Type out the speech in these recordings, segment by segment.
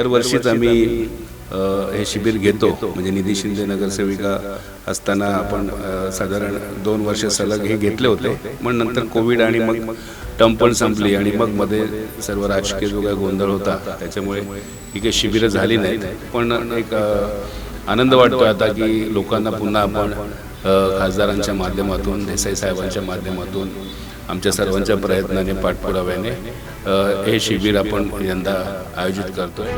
दरवर्षीच आम्ही हे शिबिर घेतो. म्हणजे निधी शिंदे नगरसेविका असताना आपण साधारण दोन वर्ष सलग हे घेतले होते. मग नंतर कोविड आणि मग टर्म पण संपली आणि मग मध्ये सर्व राजकीय जो काही गोंधळ होता. त्याच्यामुळे ही काही शिबिरं झाली नाहीत. पण एक आनंद वाटतो आता की लोकांना पुन्हा आपण खासदारांच्या माध्यमातून देसाई साहेबांच्या माध्यमातून आमच्या सर्वांच्या प्रयत्नाने पाठपुराव्याने हे शिबिर आपण यंदा आयोजित करतोय.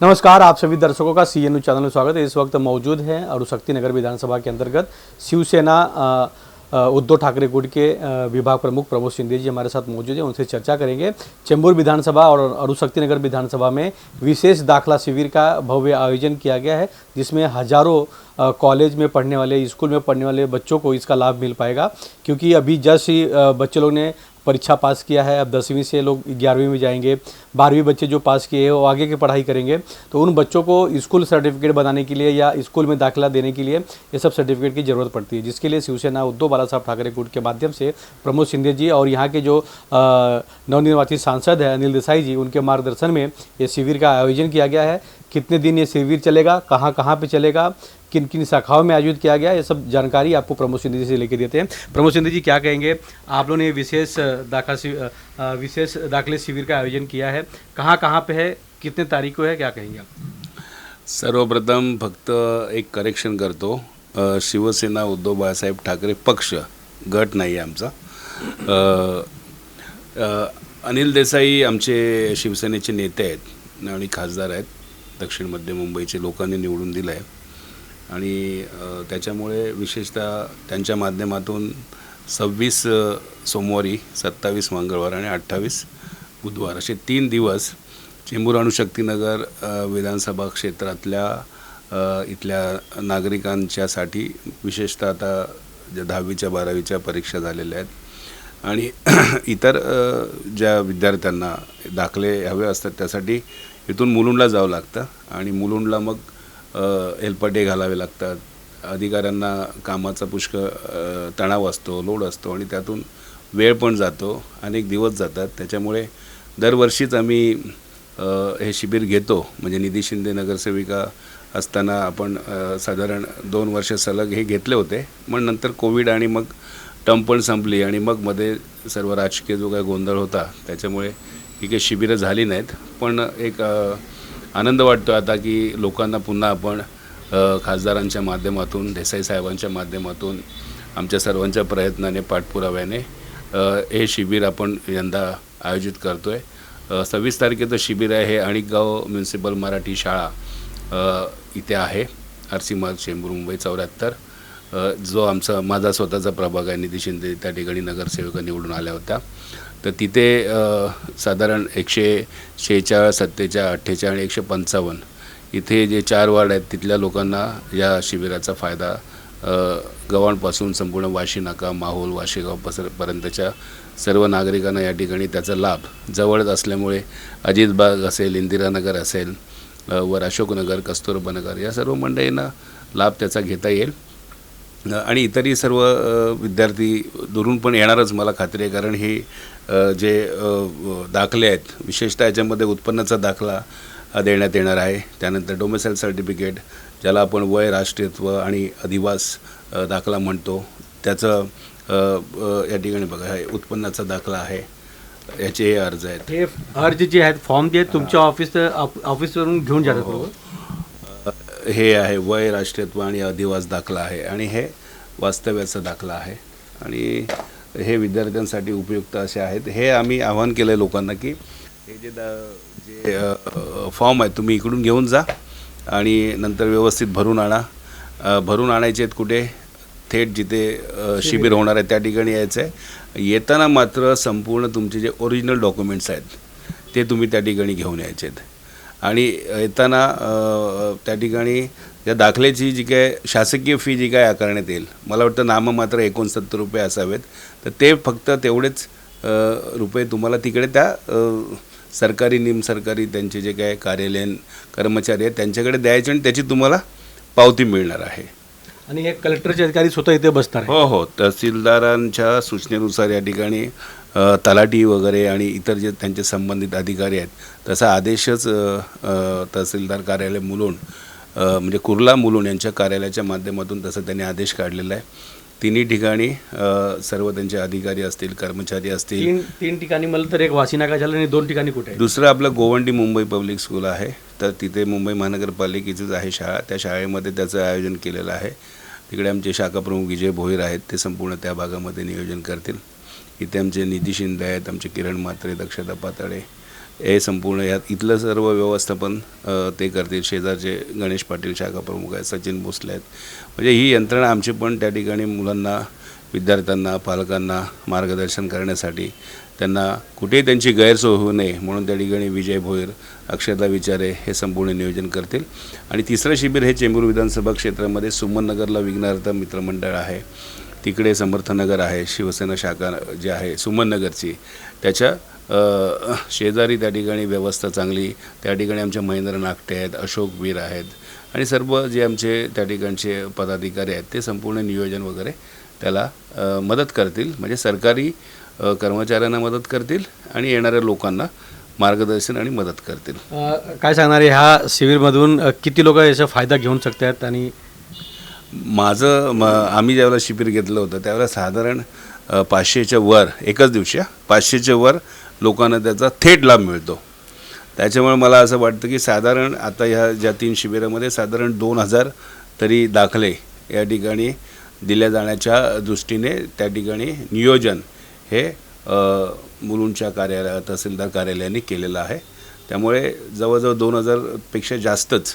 नमस्कार आप सभी दर्शकों का सी एन चैनल में स्वागत है। इस वक्त मौजूद हैं अरुशक्ति नगर विधानसभा के अंतर्गत शिवसेना उद्धव ठाकरे गुट के विभाग प्रमुख प्रमोद शिंदे जी हमारे साथ मौजूद हैं, उनसे चर्चा करेंगे। चेंबूर विधानसभा और अरुशक्ति नगर विधानसभा में विशेष दाखला शिविर का भव्य आयोजन किया गया है, जिसमें हज़ारों कॉलेज में पढ़ने वाले, स्कूल में पढ़ने वाले बच्चों को इसका लाभ मिल पाएगा। क्योंकि अभी जस्ट ही बच्चे लोग ने परीक्षा पास किया है। अब दसवीं से लोग ग्यारहवीं में जाएँगे। बारहवीं बच्चे जो पास किए हैं, वो आगे की पढ़ाई करेंगे। तो उन बच्चों को स्कूल सर्टिफिकेट बनाने के लिए या स्कूल में दाखिला देने के लिए ये सब सर्टिफिकेट की ज़रूरत पड़ती है। जिसके लिए शिवसेना उद्धव बाला साहब ठाकरे गुट के माध्यम से प्रमोद सिंधे जी और यहाँ के जो नवनिर्वाचित सांसद है अनिल देसाई जी, उनके मार्गदर्शन में ये शिविर का आयोजन किया गया है। कितने दिन ये शिविर चलेगा कहाँ कहाँ पे चलेगा किन किन शाखाओं में आयोजित किया गया ये सब जानकारी आपको प्रमोद सिंधी जी से लेके देते हैं। प्रमोद सिंधी जी क्या कहेंगे? आप लोगों ने विशेष अ, दाखला विशेष दाखले शिविर का आयोजन किया है। कहाँ कहाँ पे है? कितने तारीख को है? क्या कहेंगे आप? सर्वप्रथम फक्त एक करेक्शन करतो। शिवसेना उद्धव बाळासाहेब ठाकरे पक्ष गट नाही आहे आमचा. अनिल देसाई आमचे शिवसेनेचे नेते आहेत आणि खासदार आहेत. दक्षिण मध्य मुंबईचे लोकांनी निवडून दिलं आहे आणि त्याच्यामुळे विशेषतः त्यांच्या माध्यमातून सव्वीस सोमवारी सत्तावीस मंगळवार आणि अठ्ठावीस बुधवार असे तीन दिवस चेंबूर अणुशक्तीनगर विधानसभा क्षेत्रातल्या इथल्या नागरिकांच्यासाठी विशेषतः आता ज्या दहावीच्या बारावीच्या परीक्षा झालेल्या आहेत. आणि इतर ज्या विद्यार्थ्यांना दाखले हवे असतात त्यासाठी इथून मुलुंडला जावं लागतं आणि मुलुंडला मग अ, डे घालावे लागतात. अधिकाऱ्यांना कामाचा पुष्कळ तणाव असतो लोड असतो आणि त्यातून वेळ पण जातो अनेक दिवस जातात. त्याच्यामुळे दरवर्षीच आम्ही हे शिबिर घेतो. म्हणजे निधी शिंदे नगरसेविका असताना आपण साधारण दोन वर्ष सलग हे घेतले होते. मग नंतर कोविड आणि मग टर्म पण संपली आणि मग मध्ये सर्व राजकीय जो काही गोंधळ होता त्याच्यामुळे ही काही शिबिरं झाली नाहीत. पण एक आनंद वाटतो आता की लोकांना पुन्हा आपण खासदारांच्या माध्यमातून देसाई साहेबांच्या माध्यमातून आमच्या सर्वांच्या प्रयत्नाने पाठपुराव्याने हे शिबिर आपण यंदा आयोजित करतो आहे सव्वीस तारखेचं शिबिर आहे हे अणिकगाव म्युन्सिपल मराठी शाळा इथे आहे. आर सी मार्ग चेंबूर मुंबई चौऱ्याहत्तर. जो आमचा माझा स्वतःचा प्रभाग आहे निधी शिंदे त्या ठिकाणी नगरसेविका निवडून आल्या होत्या. तर तिथे साधारण एकशे शेहेचाळीस सत्तेचाळीस अठ्ठेचाळीस आणि एकशे पंचावन्न इथे जे चार वार्ड आहेत तिथल्या लोकांना या शिबिराचा फायदा गव्हाणपासून संपूर्ण वाशी नाका माहोल वाशेगाव पसरपर्यंतच्या सर्व नागरिकांना या ठिकाणी त्याचा लाभ जवळच असल्यामुळे अजितबाग असेल इंदिरानगर असेल वर अशोकनगर कस्तुरबा नगर या सर्व मंडळींना लाभ त्याचा घेता येईल. आणि इतरही सर्व विद्यार्थी दुरून पण येणारच मला खात्री आहे. कारण हे जे दाखले आहेत विशेषतः याच्यामध्ये उत्पन्नाचा दाखला देण्यात येणार आहे. त्यानंतर डोमेसाईल सर्टिफिकेट ज्याला आपण वय राष्ट्रीयत्व आणि अधिवास दाखला म्हणतो. त्याचं या ठिकाणी बघा हे उत्पन्नाचा दाखला आहे. याचे हे अर्ज आहेत. हे अर्ज जे आहेत फॉर्म जे आहेत तुमच्या ऑफिस ऑफिसवरून घेऊन जातात हे आहे वय राष्ट्रीयत्व आणि अधिवास दाखला आहे. आणि हे वास्तव्याचा दाखला आहे. आणि हे विद्यार्थ्यांसाठी उपयुक्त असे आहेत. हे आम्ही आवाहन केलं आहे लोकांना की हे जे दा जे फॉर्म आहेत तुम्ही इकडून घेऊन जा आणि नंतर व्यवस्थित भरून आणा. भरून आणायचे आहेत कुठे? थेट जिथे शिबिर. होणार आहे त्या ठिकाणी यायचं आहे. येताना मात्र संपूर्ण तुमचे जे ओरिजिनल डॉक्युमेंट्स आहेत ते तुम्ही त्या ठिकाणी घेऊन यायचे आहेत आणि येताना त्या ठिकाणी या दाखल्याची जी काय शासकीय फी जी काय आकारण्यात येईल मला वाटतं नाममात्र एकोणसत्तर रुपये असावेत. तर ते फक्त तेवढेच रुपये तुम्हाला तिकडे त्या सरकारी निमसरकारी त्यांचे जे काय कार्यालयीन कर्मचारी आहेत त्यांच्याकडे द्यायचे आणि त्याची तुम्हाला पावती मिळणार आहे. आणि हे कलेक्टरचे अधिकारी स्वतः इथे बसणार आहे हो हो. तहसीलदारांच्या सूचनेनुसार या ठिकाणी तलाठी वगैरे आणि इतर जे त्यांचे संबंधित अधिकारी आहेत तसा आदेशच तहसीलदार कार्यालय मुलुंड म्हणजे कुर्ला मुलुंड यांच्या कार्यालयाच्या माध्यमातून तसं त्यांनी आदेश काढलेला आहे. तिन्ही ठिकाणी सर्व त्यांचे अधिकारी असतील कर्मचारी असतील. तीन तीन ठिकाणी मला तर एक वाशीनाका झालं आणि दोन ठिकाणी कुठे? दुसरं आपलं गोवंडी मुंबई पब्लिक स्कूल आहे. तर तिथे मुंबई महानगरपालिकेचीच आहे शाळा. त्या शाळेमध्ये त्याचं आयोजन केलेलं आहे. तिकडे आमचे शाखा प्रमुख विजय भोईर आहेत. ते संपूर्ण त्या भागामध्ये नियोजन करतील. इथे आमचे निधी शिंदे आहेत आमचे किरण म्हात्रे दक्षता पातळे हे संपूर्ण यात इथलं सर्व व्यवस्थापन ते करतील. शेजारचे गणेश पाटील शाखा प्रमुख आहेत सचिन भोसले आहेत. म्हणजे ही यंत्रणा आमची पण त्या ठिकाणी मुलांना विद्यार्थ्यांना पालकांना मार्गदर्शन करण्यासाठी त्यांना कुठेही त्यांची गैरसोय होऊ नये म्हणून त्या ठिकाणी विजय भोईर अक्षता विचारे हे संपूर्ण नियोजन करतील. आणि तिसरं शिबिर हे चेंबूर विधानसभा क्षेत्रामध्ये सुमननगरला विघ्नार्थ मित्रमंडळ आहे. तिकडे समर्थनगर आहे शिवसेना शाखा जी आहे सुमननगरची. त्याच्या शेजारी त्या ठिकाणी व्यवस्था चांगली त्या ठिकाणी आमच्या महेंद्र नागटे आहेत अशोक वीर आहेत आणि सर्व जे आमचे त्या ठिकाणचे पदाधिकारी आहेत ते संपूर्ण नियोजन वगैरे त्याला मदत करतील. म्हणजे सरकारी कर्मचाऱ्यांना मदत करतील आणि येणाऱ्या लोकांना मार्गदर्शन आणि मदत करतील. काय सांगणार आहे? ह्या शिबिरमधून किती लोक याचा फायदा घेऊ शकतात आणि माझं म आम्ही ज्यावेळेला शिबिर घेतलं होतं त्यावेळेला साधारण पाचशेच्या वर एकच दिवशी पाचशेच्या वर लोकांना त्याचा थेट लाभ मिळतो. त्याच्यामुळे मला असं वाटतं की साधारण आता ह्या ज्या तीन शिबिरामध्ये साधारण दोन हजार तरी दाखले या ठिकाणी दिल्या जाण्याच्या दृष्टीने त्या ठिकाणी नियोजन हे अ, मुलुंडच्या कार्यालय तहसीलदार कार्यालयाने केलेलं आहे. त्यामुळे जवळजवळ दोन हजारपेक्षा जास्तच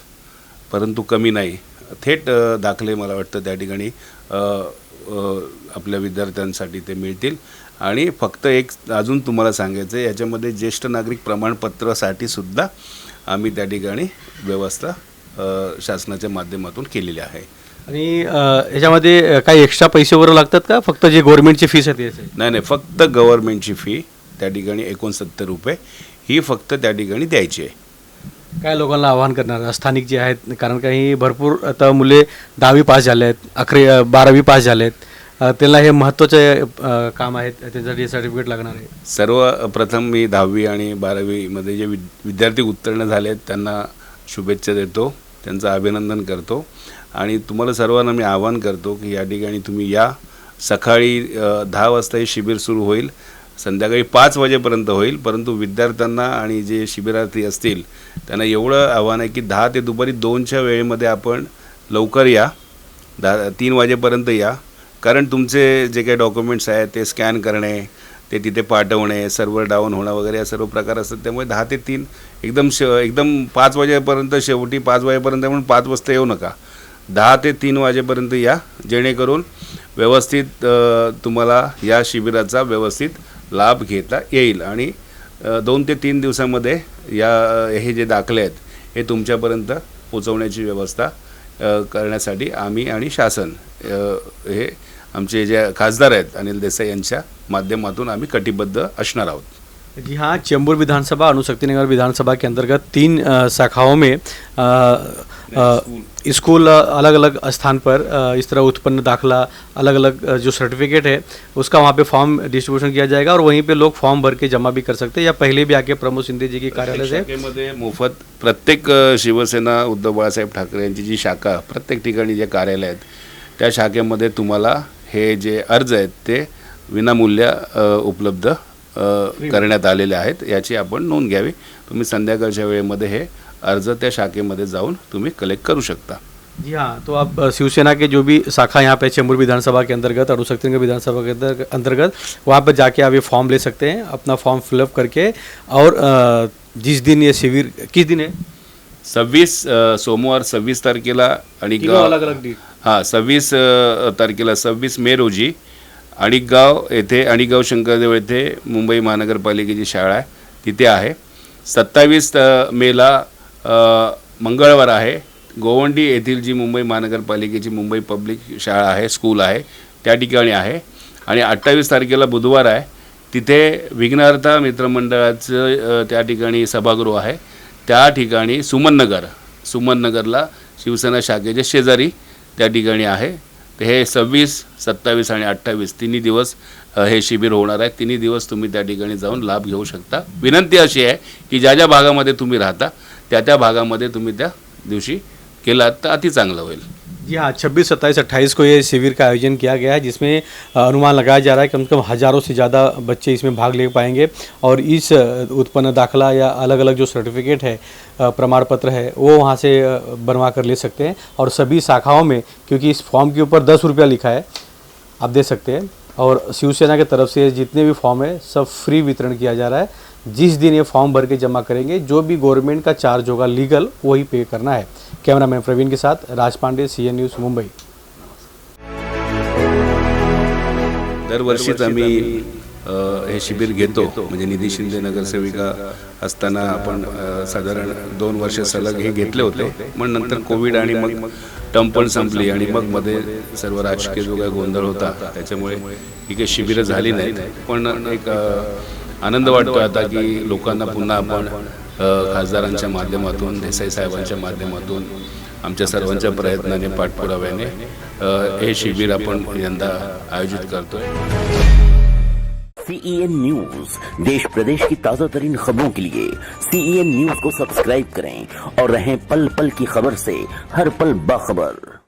परंतु कमी नाही. थेट दाखले मला वाटतं त्या ठिकाणी आपल्या विद्यार्थ्यांसाठी ते मिळतील. आणि फक्त एक अजून तुम्हाला सांगायचं आहे याच्यामध्ये ज्येष्ठ नागरिक प्रमाणपत्रासाठी सुद्धा आम्ही त्या ठिकाणी व्यवस्था शासनाच्या माध्यमातून केलेली आहे. आणि याच्यामध्ये काही एक्स्ट्रा पैसे वगैरे लागतात का? फक्त जे गव्हर्नमेंटची फीस आहे नाही नाही फक्त गव्हर्नमेंटची फी त्या ठिकाणी एकोणसत्तर रुपये ही फक्त त्या ठिकाणी द्यायची आहे. काय लोकांना आवाहन करणार? स्थानिक जे आहेत कारण काही भरपूर आता मुले दहावी पास झाले आहेत अकरावी बारावी पास झाले आहेत त्यांना हे महत्त्वाचे काम आहेत त्यांच्यासाठी सर्टिफिकेट लागणार आहे. सर्वप्रथम मी दहावी आणि बारावीमध्ये जे विद विद्यार्थी उत्तीर्ण झाले आहेत त्यांना शुभेच्छा देतो त्यांचं अभिनंदन करतो. आणि तुम्हाला सर्वांना मी आवाहन करतो की या ठिकाणी तुम्ही या. सकाळी दहा वाजता हे शिबिर सुरू होईल. संध्याकाळी पाच वाजेपर्यंत होईल परंतु विद्यार्थ्यांना आणि जे शिबिरार्थी असतील त्यांना एवढं आव्हान आहे की दहा ते दुपारी दोनच्या वेळेमध्ये आपण लवकर या दहा तीन वाजेपर्यंत या. कारण तुमचे जे काही डॉक्युमेंट्स आहेत ते स्कॅन करणे ते तिथे पाठवणे सर्व्हर डाऊन होणं वगैरे या सर्व प्रकार असतात त्यामुळे दहा ते तीन एकदम श एकदम पाच वाजेपर्यंत शेवटी पाच वाजेपर्यंत म्हणून पाच वाजता येऊ नका. दहा ते तीन वाजेपर्यंत या जेणेकरून व्यवस्थित तुम्हाला या शिबिराचा व्यवस्थित लाभ घेता येईल. आणि दोन ते तीन दिवसामध्ये या हे जे दाखले आहेत हे तुमच्यापर्यंत पोचवण्याची व्यवस्था करण्यासाठी आम्ही आणि शासन हे आमचे जे खासदार आहेत अनिल देसाई यांच्या माध्यमातून आम्ही कटिबद्ध असणार आहोत. जी हाँ चेंबूर विधानसभा अणुशक्तिनगर विधानसभा के अंतर्गत तीन शाखाओं में स्कूल अलग अलग स्थान पर इस तरह उत्पन्न दाखला अलग अलग जो सर्टिफिकेट है उसका वहाँ पे फॉर्म डिस्ट्रीब्यूशन किया जाएगा और वहीं पे लोग फॉर्म भर के जमा भी कर सकते हैं या पहले भी आके प्रमोद शिंदे जी के कार्यालय से। मोफत प्रत्येक शिवसेना उद्धव बाळासाहेब ठाकरे यांची जी शाखा प्रत्येक ठिकाणी जे कार्यालय आहेत त्या शाखेमध्ये तुम्हाला हे जे अर्ज आहेत ते विनामूल्य उपलब्ध करण्यात आलेले आहेत याची आपण नोंद घ्यावी. तुम्ही संध्याकाळच्या वेळेमध्ये हे अर्ज त्या शाखेमध्ये जाऊन तुम्ही कलेक्ट करू शकता. जी हाँ तो आप शिवसेना के जो भी शाखा यहाँ पे चेंबूर विधानसभा के अंतर्गत अणुशक्तिनगर विधानसभा के अंतर- अंतर्गत वहाँ पर जाके आप ये फॉर्म ले सकते हैं अपना फॉर्म फिलअप करके और जिस दिन ये शिविर किस दिन है? सव्वीस सोमवार सव्वीस तारखेला आणि तीनों अलग अलग डेट हां सव्वीस तारखेला सव्वीस मे रोजी अणिकगाव येथे अणिकगाव शंकरदेव येथे मुंबई महानगरपालिकेची शाळा आहे. तिथे आहे. सत्तावीस मेला मंगळवार आहे. गोवंडी येथील जी मुंबई महानगरपालिकेची मुंबई पब्लिक शाळा आहे स्कूल आहे त्या ठिकाणी आहे. आणि अठ्ठावीस तारखेला बुधवार आहे. तिथे विघ्नहर्ता मित्रमंडळाचं त्या ठिकाणी सभागृह आहे. त्या ठिकाणी सुमननगर सुमननगरला शिवसेना शाखेच्या शेजारी त्या ठिकाणी आहे. तर हे सव्वीस सत्तावीस आणि अठ्ठावीस तिन्ही दिवस हे शिबिर होणार आहे. तिन्ही दिवस तुम्ही त्या ठिकाणी जाऊन लाभ घेऊ शकता. विनंती अशी आहे की ज्या ज्या भागामध्ये तुम्ही राहता त्या त्या भागामध्ये तुम्ही त्या दिवशी केलात तर अति चांगलं होईल. जी हाँ छब्बीस, सत्ताईस, अट्ठाईस को ये शिविर का आयोजन किया गया है, जिसमें अनुमान लगाया जा रहा है कम से कम हज़ारों से ज़्यादा बच्चे इसमें भाग ले पाएँगे और इस उत्पन्न दाखला या अलग अलग जो सर्टिफिकेट है प्रमाण पत्र है, वो वहाँ से बनवा कर ले सकते हैं और सभी शाखाओं में, क्योंकि इस फॉर्म के ऊपर दस रुपया लिखा है, आप दे सकते हैं और शिवसेना की तरफ़ से जितने भी फॉर्म है, सब फ्री वितरण किया जा रहा है। जिस दिन ये फॉर्म भर के जमा करेंगे, जो भी गवर्नमेंट का चार्ज होगा, लीगल, वही पे करना है। कैमरामैन प्रवीण के साथ Raj Pandey C N news Mumbai. दरवर्षीच आम्ही हे शिबिर घेतो. म्हणजे निधी शिंदे नगरसेविका असताना आपण साधारण दोन वर्ष सलग हे घेतले होते. मग नंतर कोविड आणि मग टर्म पण संपली आणि मग मध्ये सर्व राजकीय जो काही गोंधळ होता त्याच्यामुळे ही काही शिबिरं झाली नाहीत. पण एक आनंद वाटतो आता की लोकांना पुन्हा आपण खासदारांच्या माध्यमातून देसाई साहेबांच्या माध्यमातून आमच्या सर्वांच्या प्रयत्नाने पाठपुराव्याने हे शिबिर आपण यंदा आयोजित करतोय. सीईएन न्यूज देश प्रदेश की ताजा तरीन खबरों के लिए सीईएन न्यूज को सब्सक्राइब करें और रहें पल पल की खबर से हर पल बाखबर।